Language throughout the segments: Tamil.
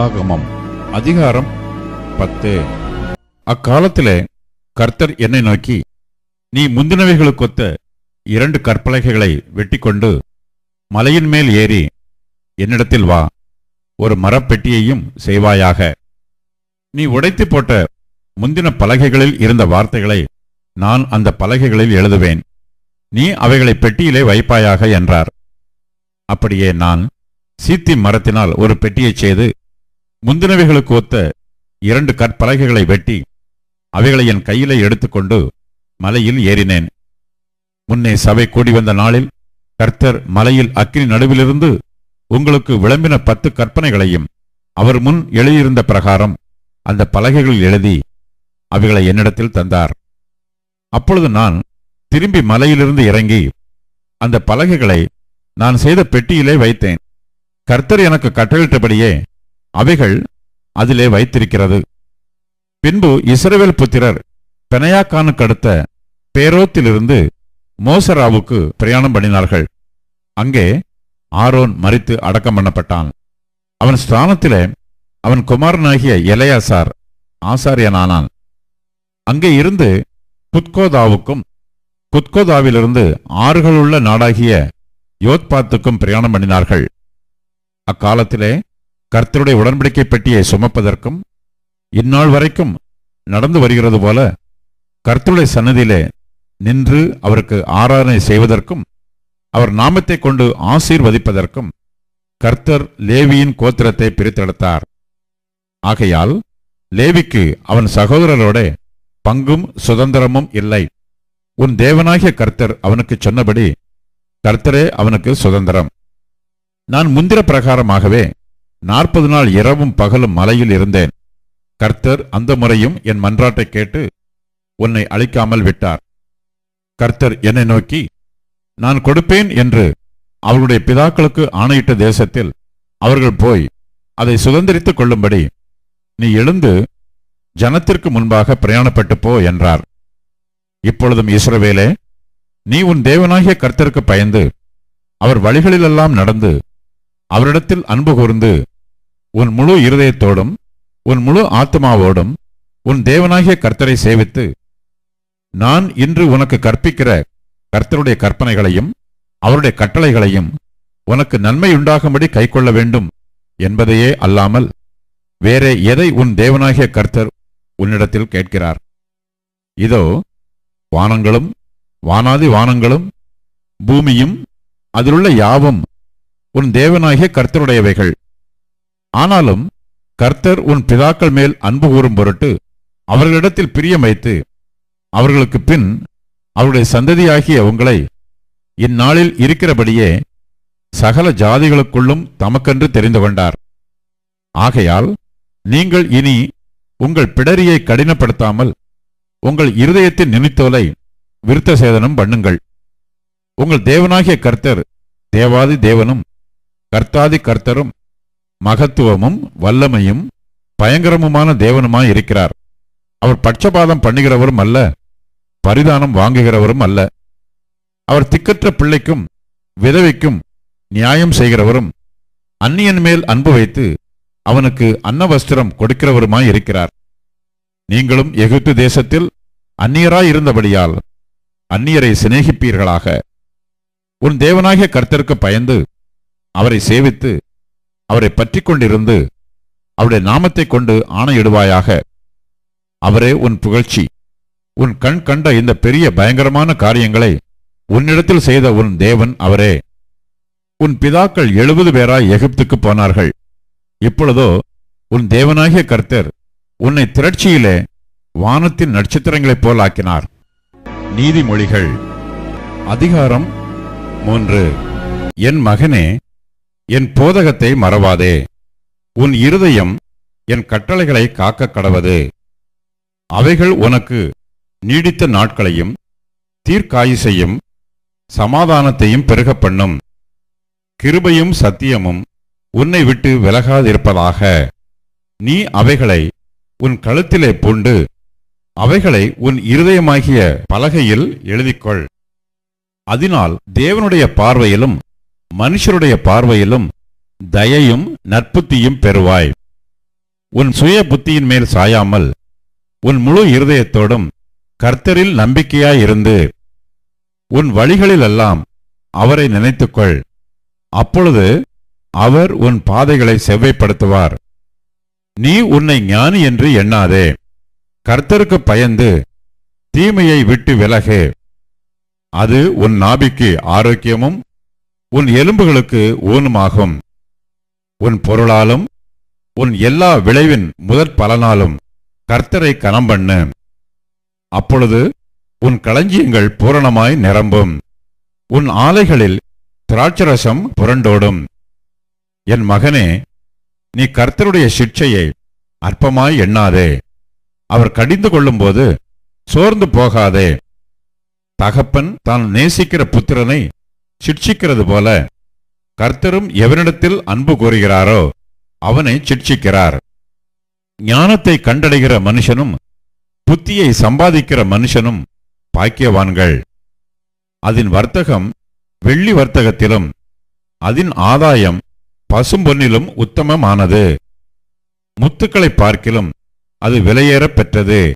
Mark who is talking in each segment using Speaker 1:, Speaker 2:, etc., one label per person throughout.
Speaker 1: உபாகமம் அதிகாரம் பத்து. அக்காலத்திலே கர்த்தர் என்னை நோக்கி நீ முந்தினவைகளுக்கொத்த இரண்டு கற்பலகைகளை வெட்டிக்கொண்டு மலையின் மேல் ஏறி என்னிடத்தில் வா. ஒரு மரப்பெட்டியையும் செய்வாயாக. நீ உடைத்து போட்ட முந்தின பலகைகளில் இருந்த வார்த்தைகளை நான் அந்த பலகைகளில் எழுதுவேன். நீ அவைகளை பெட்டியிலே வைப்பாயாக என்றார். அப்படியே நான் சீத்தி மரத்தினால் ஒரு பெட்டியைச் செய்து முந்தினவைகளுக்கு ஒத்த இரண்டு கற்பலகைகளை வெட்டி அவைகளை என் கையிலே எடுத்துக்கொண்டு மலையில் ஏறினேன். முன்னே சபை கூடி வந்த நாளில் கர்த்தர் மலையில் அக்கினி நடுவிலிருந்து உங்களுக்கு விளம்பின பத்து கற்பனைகளையும் அவர் முன் எழுதியிருந்த பிரகாரம் அந்த பலகைகளில் எழுதி அவைகளை என்னிடத்தில் தந்தார். அப்பொழுது நான் திரும்பி மலையிலிருந்து இறங்கி அந்த பலகைகளை நான் செய்த பெட்டியிலே வைத்தேன். கர்த்தர் எனக்கு கட்டளிட்டபடியே அவைகள் அதிலே வைத்திருக்கிறது. பின்பு இஸ்ரவேல் புத்திரர் பெனையாக்கானுக்கு அடுத்த பேரோத்திலிருந்து மோசராவுக்கு பிரயாணம் பண்ணினார்கள். அங்கே ஆரோன் மரித்து அடக்கம் பண்ணப்பட்டான். அவன் ஸ்தானத்திலே அவன் குமாரனாகிய இளையாசார் ஆசாரியனானான். அங்கே இருந்து குத்கோதாவுக்கும் குத்கோதாவிலிருந்து ஆறுகளுள்ள நாடாகிய யோத்பாத்துக்கும் பிரயாணம் பண்ணினார்கள். அக்காலத்திலே கர்த்தருடைய உடன்படிக்கை பெட்டியை சுமப்பதற்கும் இந்நாள் வரைக்கும் நடந்து வருகிறது போல கர்த்தருடைய சன்னதியிலே நின்று அவருக்கு ஆராதனை செய்வதற்கும் அவர் நாமத்தை கொண்டு ஆசீர்வதிப்பதற்கும் கர்த்தர் லேவியின் கோத்திரத்தை பிரித்தெடுத்தார். ஆகையால் லேவிக்கு அவன் சகோதரரோட பங்கும் சுதந்திரமும் இல்லை. உன் தேவனாகிய கர்த்தர் அவனுக்கு சொன்னபடி கர்த்தரே அவனுக்கு சுதந்திரம். நான் முந்திர பிரகாரமாகவே நாற்பது நாள் இரவும் பகலும் மலையில் இருந்தேன். கர்த்தர் அந்த முறையும் என் மன்றாட்டை கேட்டு உன்னை அழிக்காமல் விட்டார். கர்த்தர் என்னை நோக்கி நான் கொடுப்பேன் என்று அவர்களுடைய பிதாக்களுக்கு ஆணையிட்ட தேசத்தில் அவர்கள் போய் அதை சுதந்திரித்துக் கொள்ளும்படி நீ எழுந்து ஜனத்திற்கு முன்பாக பிரயாணப்பட்டு போ என்றார். இப்பொழுதும் இஸ்ரவேலே நீ உன் தேவனாகிய கர்த்தருக்கு பயந்து அவர் வழிகளிலெல்லாம் நடந்து அவரிடத்தில் அன்பு கூர்ந்து உன் முழு இருதயத்தோடும் உன் முழு ஆத்மாவோடும் உன் தேவனாகிய கர்த்தரை சேவித்து நான் இன்று உனக்கு கற்பிக்கிற கர்த்தருடைய கற்பனைகளையும் அவருடைய கட்டளைகளையும் உனக்கு நன்மை உண்டாகும்படி கைக்கொள்ள வேண்டும் என்பதையே அல்லாமல் வேறே எதை உன் தேவனாகிய கர்த்தர் உன்னிடத்தில் கேட்கிறார்? இதோ வானங்களும் வானாதி வானங்களும் பூமியும் அதிலுள்ள யாவும் உன் தேவனாகிய கர்த்தருடையவைகள். ஆனாலும் கர்த்தர் உன் பிதாக்கள் மேல் அன்பு கூறும் பொருட்டு அவர்களிடத்தில் பிரியம் வைத்து அவர்களுக்கு பின் அவருடைய சந்ததியாகிய உங்களை இந்நாளில் இருக்கிறபடியே சகல ஜாதிகளுக்குள்ளும் தமக்கென்று தெரிந்து கொண்டார். ஆகையால் நீங்கள் இனி உங்கள் பிடரியை கடினப்படுத்தாமல் உங்கள் இருதயத்தின் நினைத்தோலை விருத்த சேதனம் பண்ணுங்கள். உங்கள் தேவனாகிய கர்த்தர் தேவாதி தேவனும் கர்த்தாதி கர்த்தரும் மகத்துவமும் வல்லமையும் பயங்கரமுமான தேவனுமாய் இருக்கிறார். அவர் பட்சபாதம் பண்ணுகிறவரும் அல்ல பரிதானம் வாங்குகிறவரும் அல்ல. அவர் திக்கற்ற பிள்ளைக்கும் விதவைக்கும் நியாயம் செய்கிறவரும் அந்நியன் மேல் அன்பு வைத்து அவனுக்கு அன்னவஸ்திரம் கொடுக்கிறவருமாய் இருக்கிறார். நீங்களும் எகிப்து தேசத்தில் அந்நியராய் இருந்தபடியால் அந்நியரை சிநேகிப்பீர்களாக. உன் தேவனாகிய கர்த்தருக்கு பயந்து அவரை சேவித்து அவரை பற்றிக் கொண்டிருந்து அவருடைய நாமத்தைக் கொண்டு ஆணையிடுவாயாக. அவரே உன் புகழ்ச்சி. உன் கண் கண்ட இந்த பெரிய பயங்கரமான காரியங்களை உன்னிடத்தில் செய்த உன் தேவன் அவரே. உன் பிதாக்கள் எழுபது பேராய் எகிப்துக்கு போனார்கள். இப்பொழுதோ உன் தேவனாகிய கர்த்தர் உன்னை திரட்சியிலே வானத்தின் நட்சத்திரங்களைப் போல் ஆக்கினார் நீதிமொழிகள். அதிகாரம் மூன்று. என் மகனே என் போதகத்தை மறவாதே. உன் இருதயம் என் கட்டளைகளை காக்க கடவது. அவைகள் உனக்கு நீடித்த நாட்களையும் தீர்க்காயுசையும் சமாதானத்தையும் பெருகப் பண்ணும். கிருபையும் சத்தியமும் உன்னை விட்டு விலகாதிருப்பதாக. நீ அவைகளை உன் கழுத்திலே பூண்டு அவைகளை உன் இருதயமாகிய பலகையில் எழுதிக்கொள். அதனால் தேவனுடைய பார்வையிலும் மனுஷருடைய பார்வையிலும் தயையும் நற்புத்தியும் பெறுவாய். உன் சுய புத்தியின் மேல் சாயாமல் உன் முழு இருதயத்தோடும் கர்த்தரில் நம்பிக்கையாயிருந்து உன் வழிகளிலெல்லாம் அவரை நினைத்துக்கொள். அப்பொழுது அவர் உன் பாதைகளை செவ்வைப்படுத்துவார். நீ உன்னை ஞானி என்று எண்ணாதே. கர்த்தருக்கு பயந்து தீமையை விட்டு விலகு. அது உன் நாபிக்கு ஆரோக்கியமும் உன் எலும்புகளுக்கு ஊனுமாகும். உன் பொருளாலும் உன் எல்லா விளைவின் முதற் பலனாலும் கர்த்தரை கனம் பண்ணு அப்பொழுது உன் களஞ்சியங்கள் பூரணமாய் நிரம்பும். உன் ஆலைகளில் திராட்சரசம் புரண்டோடும். என் மகனே நீ கர்த்தருடைய சிட்சையை அற்பமாய் எண்ணாதே. அவர் கடிந்து கொள்ளும்போது சோர்ந்து போகாதே. தகப்பன் தான் நேசிக்கிற புத்திரனை சிட்சிக்கிறது போல கர்த்தரும் எவனிடத்தில் அன்பு கூறுகிறாரோ அவனை சிட்சிக்கிறார். ஞானத்தை கண்டடைகிற மனுஷனும் புத்தியை சம்பாதிக்கிற மனுஷனும் பாக்கியவான்கள். அதன் வர்த்தகம் வெள்ளி வர்த்தகத்திலும் அதன் ஆதாயம் பசும்பொன்னிலும் உத்தமமானது. முத்துக்களை பார்க்கிலும் அது விலையேறப் பெற்றது.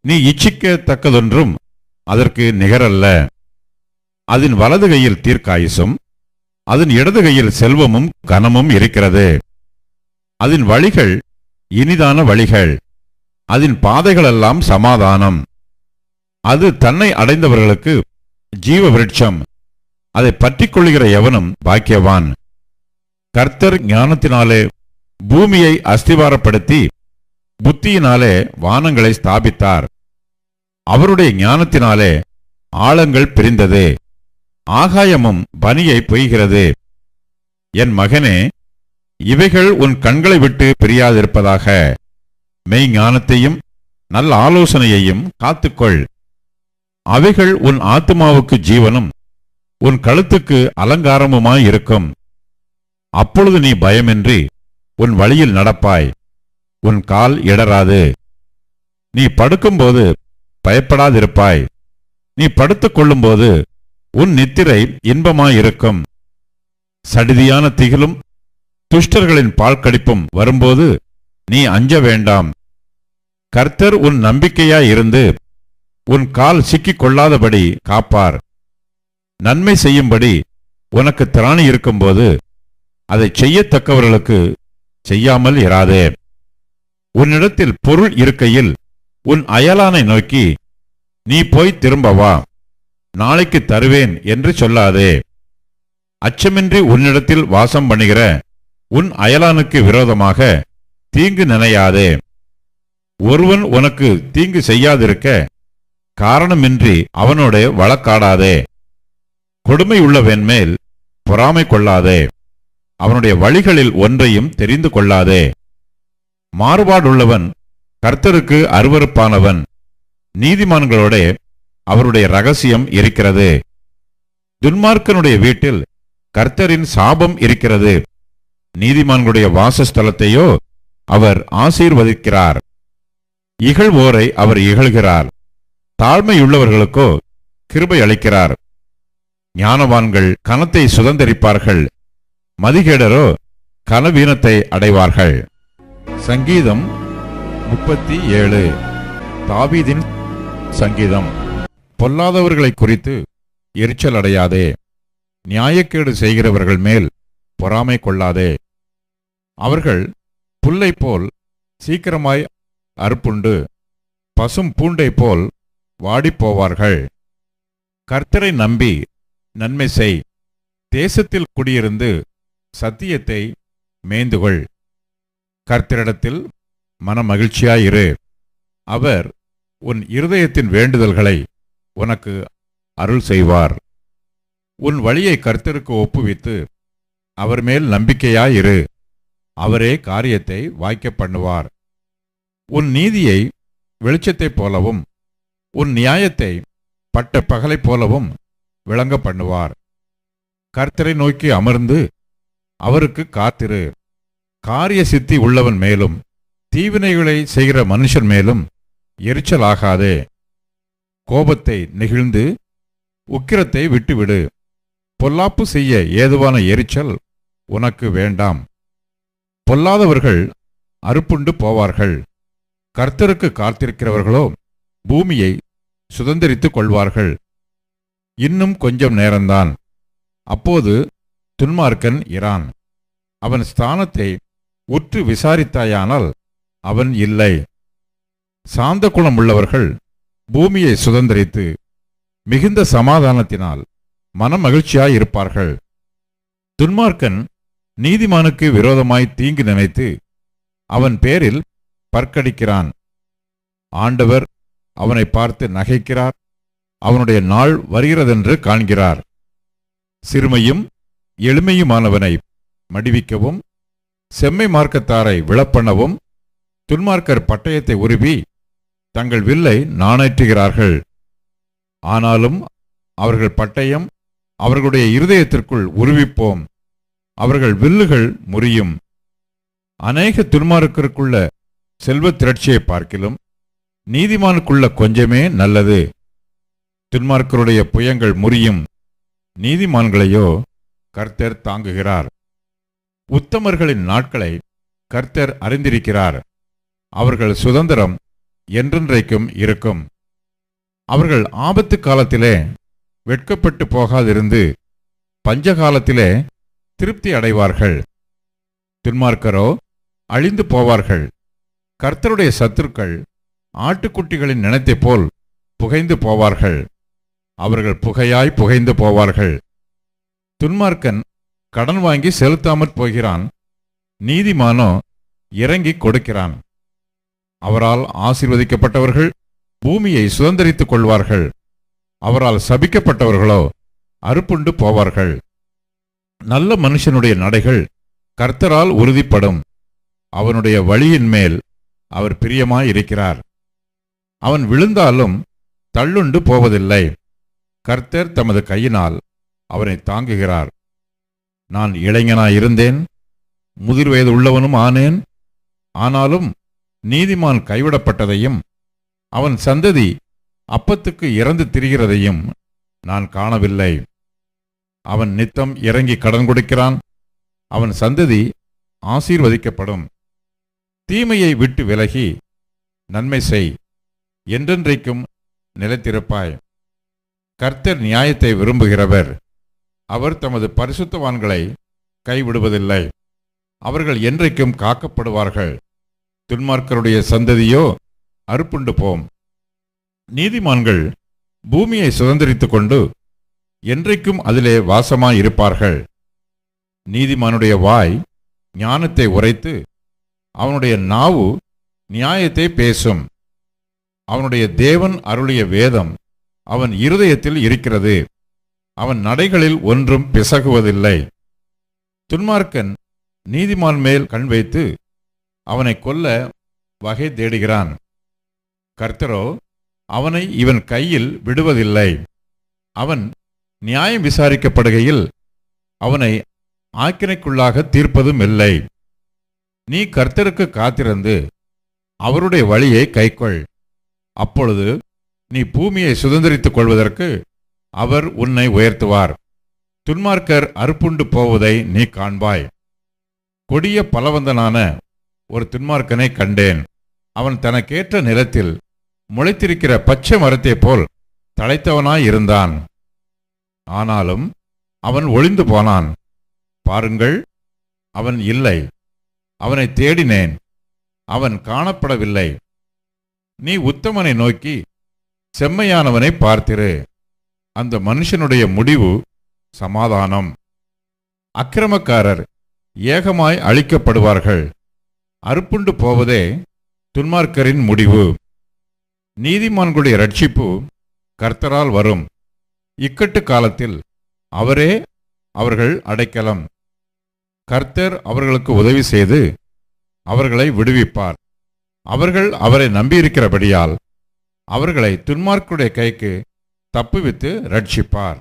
Speaker 1: நீ இச்சிக்கத்தக்கதொன்றும் அதற்கு நிகரல்ல. அதன் வலது கையில் தீர்க்காயுசும் அதன் இடது கையில் செல்வமும் கனமும் இருக்கிறது. அதன் வழிகள் இனிதான வழிகள். அதன் பாதைகளெல்லாம் சமாதானம். அது தன்னை அடைந்தவர்களுக்கு ஜீவ விருட்சம் அதை பற்றிக் கொள்ளுகிற எவனும் பாக்கியவான். கர்த்தர் ஞானத்தினாலே பூமியை அஸ்திவாரப்படுத்தி புத்தியினாலே வானங்களை ஸ்தாபித்தார். அவருடைய ஞானத்தினாலே ஆழங்கள் பிரிந்தது. ஆகாயமும் பனியை பொய்கிறது. என் மகனே இவைகள் உன் கண்களை விட்டு பிரியாதிருப்பதாக. மெய்ஞானத்தையும் நல்ல ஆலோசனையையும் காத்துக்கொள். அவைகள் உன் ஆத்துமாவுக்கு ஜீவனும் உன் கழுத்துக்கு அலங்காரமுமாயிருக்கும் அப்பொழுது நீ பயமின்றி உன் வழியில் நடப்பாய். உன் கால் இடராது நீ படுக்கும்போது பயப்படாதிருப்பாய். நீ படுத்துக் கொள்ளும்போது உன் நித்திரை இன்பமாயிருக்கும். சடிதியான திகிலும் துஷ்டர்களின் பால் கடிப்பும் வரும்போது நீ அஞ்ச வேண்டாம். கர்த்தர் உன் நம்பிக்கையாயிருந்து உன் கால் சிக்கிக் கொள்ளாதபடி காப்பார். நன்மை செய்யும்படி உனக்கு திராணி இருக்கும்போது அதை செய்யத்தக்கவர்களுக்கு செய்யாமல் இராதே. உன்னிடத்தில் பொருள் இருக்கையில் உன் அயலானை நோக்கி நீ போய் திரும்பவா நாளைக்கு தருவேன் என்று சொல்லாதே. அச்சமின்றி உன்னிடத்தில் வாசம் பண்ணுகிற உன் அயலானுக்கு விரோதமாக தீங்கு நினையாதே. ஒருவன் உனக்கு தீங்கு செய்யாதிருக்க காரணமின்றி அவனோட வழக்காடாதே. கொடுமை உள்ளவன் மேல் பொறாமை கொள்ளாதே. அவனுடைய வழிகளில் ஒன்றையும் தெரிந்து கொள்ளாதே. மாறுபாடுள்ளவன் கர்த்தருக்கு அருவருப்பானவன். நீதிமான்களோட அவருடைய ரகசியம் இருக்கிறது. துன்மார்க்கனுடைய வீட்டில் கர்த்தரின் சாபம் இருக்கிறது. நீதிமான்களுடைய வாசஸ்தலத்தையோ அவர் ஆசீர்வதிக்கிறார். இகழ்வோரை அவர் இகழ்கிறார். தாழ்மையுள்ளவர்களுக்கோ கிருபை அளிக்கிறார். ஞானவான்கள் கனத்தை சுதந்தரிப்பார்கள். மதிகேடரோ கனவீனத்தை அடைவார்கள். சங்கீதம் முப்பத்தி ஏழு. தாவீதின் சங்கீதம். பொல்லாதவர்களை குறித்து எரிச்சல் அடையாதே. நியாயக்கேடு செய்கிறவர்கள் மேல் பொறாமை கொள்ளாதே. அவர்கள் புல்லை போல் சீக்கிரமாய் அறுப்புண்டு பசும் பூண்டை போல் வாடிப்போவார்கள். கர்த்தரை நம்பி நன்மை செய். தேசத்தில் குடியிருந்து சத்தியத்தை மேய்ந்துகொள். கர்த்தரிடத்தில் மனமகிழ்ச்சியாயிரு. அவர் உன் இருதயத்தின் வேண்டுதல்களை உனக்கு அருள் செய்வார். உன் வழியை கர்த்தருக்கு ஒப்புவித்து அவர் மேல் நம்பிக்கையாயிரு அவரே காரியத்தை வாய்க்க பண்ணுவார். உன் நீதியை வெளிச்சத்தைப் போலவும் உன் நியாயத்தை பட்ட பகலைப் போலவும் விளங்க பண்ணுவார். கர்த்தரை நோக்கி அமர்ந்து அவருக்கு காத்திரு. காரிய சித்தி உள்ளவன் மேலும் தீவினைகளை செய்கிற மனுஷன் மேலும் எரிச்சலாகாதே. கோபத்தை நெகிழ்ந்து உக்கிரத்தை விட்டுவிடு. பொல்லாப்பு செய்ய ஏதுவான எரிச்சல் உனக்கு வேண்டாம். பொல்லாதவர்கள் அறுப்புண்டு போவார்கள். கர்த்தருக்கு காத்திருக்கிறவர்களோ பூமியை சுதந்திரித்துக் கொள்வார்கள். இன்னும் கொஞ்சம் நேரம்தான் அப்போது துன்மார்க்கன் இரான் அவன் ஸ்தானத்தை உற்று விசாரித்தாயானால் அவன் இல்லை. சாந்த குணம் உள்ளவர்கள் பூமியை சுதந்திரித்து மிகுந்த சமாதானத்தினால் மனமகிழ்ச்சியாயிருப்பார்கள் துன்மார்க்கன் நீதிமானுக்கு விரோதமாய் தீங்கு நினைத்து அவன் பேரில் பற்கடிக்கிறான். ஆண்டவர் அவனை பார்த்து நகைக்கிறார். அவனுடைய நாள் வருகிறதென்று காண்கிறார். சிறுமையும் எளிமையுமானவனை மடிவிக்கவும் செம்மை மார்க்கத்தாரை விழப்பண்ணவும் துன்மார்க்கர் பட்டயத்தை உருவி தங்கள் வில்லை நாணேற்றுகிறார்கள். ஆனாலும் அவர்கள் பட்டயம் அவர்களுடைய இருதயத்திற்குள் உருவிப்போம். அவர்கள் வில்லுகள் முறியும். அநேக துன்மார்க்கருக்குள்ள செல்வத் திரட்சியை பார்க்கிலும் நீதிமானுக்குள்ள கொஞ்சமே நல்லது. துன்மார்க்கருடைய புயங்கள் முறியும். நீதிமான்களையோ கர்த்தர் தாங்குகிறார். உத்தமர்களின் நாட்களை கர்த்தர் அறிந்திருக்கிறார். அவர்கள் சுதந்திரம் என்றென்றைக்கும் இருக்கும். அவர்கள் ஆபத்து காலத்திலே வெட்கப்பட்டு போகாதிருந்து பஞ்சகாலத்திலே திருப்தி அடைவார்கள். துன்மார்க்கரோ அழிந்து போவார்கள். கர்த்தருடைய சத்துருக்கள் ஆட்டுக்குட்டிகளின் நினைத்தைப் போல் புகைந்து போவார்கள். அவர்கள் புகையாய் புகைந்து போவார்கள். துன்மார்க்கன் கடன் வாங்கி செலுத்தாமற் போகிறான். நீதிமானோ இறங்கி கொடுக்கிறான். அவரால் ஆசீர்வதிக்கப்பட்டவர்கள் பூமியை சுதந்திரித்துக் கொள்வார்கள். அவரால் சபிக்கப்பட்டவர்களோ அறுப்புண்டு போவார்கள். நல்ல மனுஷனுடைய நடைகள் கர்த்தரால் உறுதிப்படும். அவனுடைய வழியின் மேல் அவர் பிரியமாயிருக்கிறார். அவன் விழுந்தாலும் தள்ளுண்டு போவதில்லை. கர்த்தர் தமது கையினால் அவனை தாங்குகிறார். நான் இளைஞனாயிருந்தேன். முதிர் வயது உள்ளவனும் ஆனேன். ஆனாலும் நீதிமான் கைவிடப்பட்டதையும் அவன் சந்ததி அப்பத்துக்கு இறந்து திரிகிறதையும் நான் காணவில்லை. அவன் நித்தம் இறங்கி கடன் கொடுக்கிறான். அவன் சந்ததி ஆசீர்வதிக்கப்படும். தீமையை விட்டு விலகி நன்மை செய். என்றென்றைக்கும் நிலைத்திருப்பாய். கர்த்தர் நியாயத்தை விரும்புகிறவர். அவர் தமது பரிசுத்தவான்களை கைவிடுவதில்லை. அவர்கள் என்றைக்கும் காக்கப்படுவார்கள். துன்மார்க்கருடைய சந்ததியோ அறுப்புண்டு போம். நீதிமான்கள் பூமியை சுதந்திரித்துக் கொண்டு என்றைக்கும் அதிலே வாசமாயிருப்பார்கள். நீதிமானுடைய வாய் ஞானத்தை உரைத்து அவனுடைய நாவு நியாயத்தை பேசும். அவனுடைய தேவன் அருளிய வேதம் அவன் இருதயத்தில் இருக்கிறது. அவன் நடைகளில் ஒன்றும் பிசகுவதில்லை. துன்மார்க்கன் நீதிமான் மேல் கண் வைத்து அவனை கொல்ல வகை தேடுகிறான். கர்த்தரோ அவனை இவன் கையில் விடுவதில்லை. அவன் நியாயம் விசாரிக்கப்படுகையில் அவனை ஆக்கினைக்குள்ளாக தீர்ப்பதும் இல்லை. நீ கர்த்தருக்கு காத்திருந்து அவருடைய வழியை கைக்கொள். அப்பொழுது நீ பூமியை சுதந்திரித்துக் கொள்வதற்கு அவர் உன்னை உயர்த்துவார். துன்மார்க்கர் அறுப்புண்டு போவதை நீ காண்பாய். கொடிய பலவந்தனான ஒரு துன்மார்க்கனை கண்டேன். அவன் தனக்கேற்ற நிலத்தில் முளைத்திருக்கிற பச்சை மரத்தைப் போல் தழைத்தவனாயிருந்தான் ஆனாலும் அவன் ஒளிந்து போனான். பாருங்கள் அவன் இல்லை. அவனை தேடினேன். அவன் காணப்படவில்லை. நீ உத்தமனை நோக்கி செம்மையானவனை பார்த்திரு. அந்த மனுஷனுடைய முடிவு சமாதானம். அக்கிரமக்காரர் ஏகமாய் அழிக்கப்படுவார்கள். அறுப்புண்டு போவதே துன்மார்க்கரின் முடிவு. நீதிமான்களுடைய ரட்சிப்பு கர்த்தரால் வரும். இக்கட்டு காலத்தில் அவரே அவர்கள் அடைக்கலம். கர்த்தர் அவர்களுக்கு உதவி செய்து அவர்களை விடுவிப்பார். அவர்கள் அவரை நம்பியிருக்கிறபடியால் அவர்களை துன்மார்க்குடைய கைக்கு தப்புவித்து ரட்சிப்பார்.